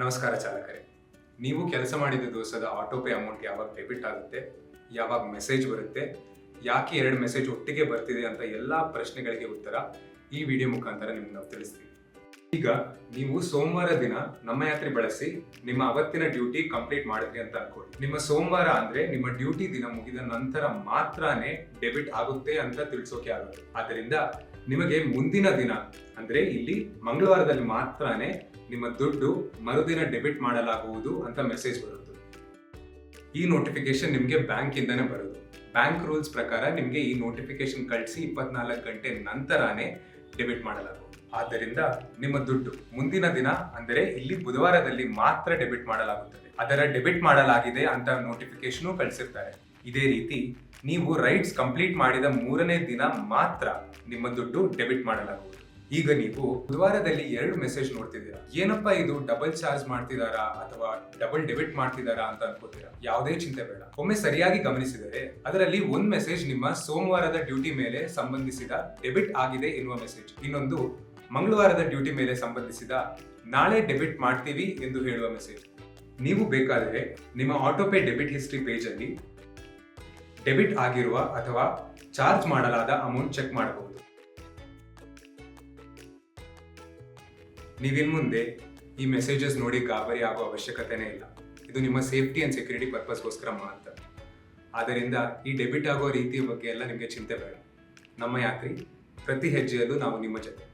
ನಮಸ್ಕಾರ ಚಾಲಕರೇ. ನೀವು ಕೆಲಸ ಮಾಡಿದ ದಿವಸದ ಆಟೋಪೇ ಅಮೌಂಟ್ ಯಾವಾಗ ಡೆಬಿಟ್ ಆಗುತ್ತೆ, ಯಾವಾಗ ಮೆಸೇಜ್ ಬರುತ್ತೆ, ಯಾಕೆ ಎರಡು ಮೆಸೇಜ್ ಒಟ್ಟಿಗೆ ಬರ್ತಿದೆ ಅಂತ ಎಲ್ಲ ಪ್ರಶ್ನೆಗಳಿಗೆ ಉತ್ತರ ಈ ವಿಡಿಯೋ ಮುಖಾಂತರ ನಿಮ್ಗೆ ನಾವು ತಿಳಿಸ್ತೀವಿ. ಈಗ ನೀವು ಸೋಮವಾರ ದಿನ ನಮ್ಮ ಯಾತ್ರೆ ಬಳಸಿ ನಿಮ್ಮ ಅವತ್ತಿನ ಡ್ಯೂಟಿ ಕಂಪ್ಲೀಟ್ ಮಾಡಿದ್ರಿ ಅಂತ ಅನ್ಕೊಳ್ಳಿ. ನಿಮ್ಮ ಸೋಮವಾರ ಅಂದ್ರೆ ನಿಮ್ಮ ಡ್ಯೂಟಿ ದಿನ ಮುಗಿದ ನಂತರ ಮಾತ್ರನೇ ಡೆಬಿಟ್ ಆಗುತ್ತೆ ಅಂತ ತಿಳಿಸೋಕೆ ಆಗುತ್ತೆ. ಆದ್ದರಿಂದ ನಿಮಗೆ ಮುಂದಿನ ದಿನ ಅಂದ್ರೆ ಇಲ್ಲಿ ಮಂಗಳವಾರದಲ್ಲಿ ಮಾತ್ರನೇ ನಿಮ್ಮ ದುಡ್ಡು ಮರುದಿನ ಡೆಬಿಟ್ ಮಾಡಲಾಗುವುದು ಅಂತ ಮೆಸೇಜ್ ಬರುತ್ತೆ. ಈ ನೋಟಿಫಿಕೇಶನ್ ನಿಮಗೆ ಬ್ಯಾಂಕ್ ಇಂದನೇ ಬರೋದು. ಬ್ಯಾಂಕ್ ರೂಲ್ಸ್ ಪ್ರಕಾರ ನಿಮಗೆ ಈ ನೋಟಿಫಿಕೇಶನ್ ಕಳಿಸಿ ಇಪ್ಪತ್ನಾಲ್ಕು ಗಂಟೆ ನಂತರನೇ ಡೆಬಿಟ್ ಮಾಡಲಾಗುವುದು. ಆದ್ದರಿಂದ ನಿಮ್ಮ ದುಡ್ಡು ಮುಂದಿನ ದಿನ, ಅಂದರೆ ಇಲ್ಲಿ ಬುಧವಾರದಲ್ಲಿ ಮಾತ್ರ ಡೆಬಿಟ್ ಮಾಡಲಾಗುತ್ತದೆ. ಅದರ ಡೆಬಿಟ್ ಮಾಡಲಾಗಿದೆ ಅಂತ ನೋಟಿಫಿಕೇಶನ್ ಕಳಿಸಿರ್ತಾರೆ. ಇದೇ ರೀತಿ ನೀವು ರೈಟ್ಸ್ ಕಂಪ್ಲೀಟ್ ಮಾಡಿದ ಮೂರನೇ ದಿನ ಮಾತ್ರ ನಿಮ್ಮ ದುಡ್ಡು ಡೆಬಿಟ್ ಮಾಡಲಾಗುವುದು. ಈಗ ನೀವು ಬುಧವಾರದಲ್ಲಿ ಎರಡು ಮೆಸೇಜ್ ನೋಡ್ತಿದ್ದೀರಾ. ಏನಪ್ಪಾ ಇದು? ಡಬಲ್ ಚಾರ್ಜ್ ಮಾಡ್ತಿದಾರಾ ಅಥವಾ ಡಬಲ್ ಡೆಬಿಟ್ ಮಾಡ್ತಿದಾರಾ ಅಂತ ಅನ್ಕೋತೀರಾ? ಯಾವುದೇ ಚಿಂತೆ ಬೇಡ. ಒಮ್ಮೆ ಸರಿಯಾಗಿ ಗಮನಿಸಿದರೆ ಅದರಲ್ಲಿ ಒಂದ್ ಮೆಸೇಜ್ ನಿಮ್ಮ ಸೋಮವಾರದ ಡ್ಯೂಟಿ ಮೇಲೆ ಸಂಬಂಧಿಸಿದ ಡೆಬಿಟ್ ಆಗಿದೆ ಎನ್ನುವ ಮೆಸೇಜ್ ಇನ್ನೊಂದು, ಮಂಗಳವಾರದ ಡ್ಯೂಟಿ ಮೇಲೆ ಸಂಬಂಧಿಸಿದ ನಾಳೆ ಡೆಬಿಟ್ ಮಾಡ್ತೀವಿ ಎಂದು ಹೇಳುವ ಮೆಸೇಜ್ ನೀವು ಬೇಕಾದರೆ ನಿಮ್ಮ ಆಟೋಪೇ ಡೆಬಿಟ್ ಹಿಸ್ಟ್ರಿ ಪೇಜಲ್ಲಿ ಡೆಬಿಟ್ ಆಗಿರುವ ಅಥವಾ ಚಾರ್ಜ್ ಮಾಡಲಾದ ಅಮೌಂಟ್ ಚೆಕ್ ಮಾಡಬಹುದು. ನೀವಿನ್ ಮುಂದೆ ಈ ಮೆಸೇಜಸ್ ನೋಡಿ ಗಾಬರಿ ಆಗೋ ಅವಶ್ಯಕತೆನೇ ಇಲ್ಲ. ಇದು ನಿಮ್ಮ ಸೇಫ್ಟಿ ಅಂಡ್ ಸೆಕ್ಯೂರಿಟಿ ಪರ್ಪಸ್ಗೋಸ್ಕರ ಮಾತ್ರ. ಆದ್ದರಿಂದ ಈ ಡೆಬಿಟ್ ಆಗೋ ರೀತಿಯ ಬಗ್ಗೆ ಎಲ್ಲ ನಿಮಗೆ ಚಿಂತೆ ಬೇಡ. ನಮ್ಮ ಯಾತ್ರಿ ಪ್ರತಿ ಹೆಜ್ಜೆಯಲ್ಲೂ ನಾವು ನಿಮ್ಮ ಜೊತೆ.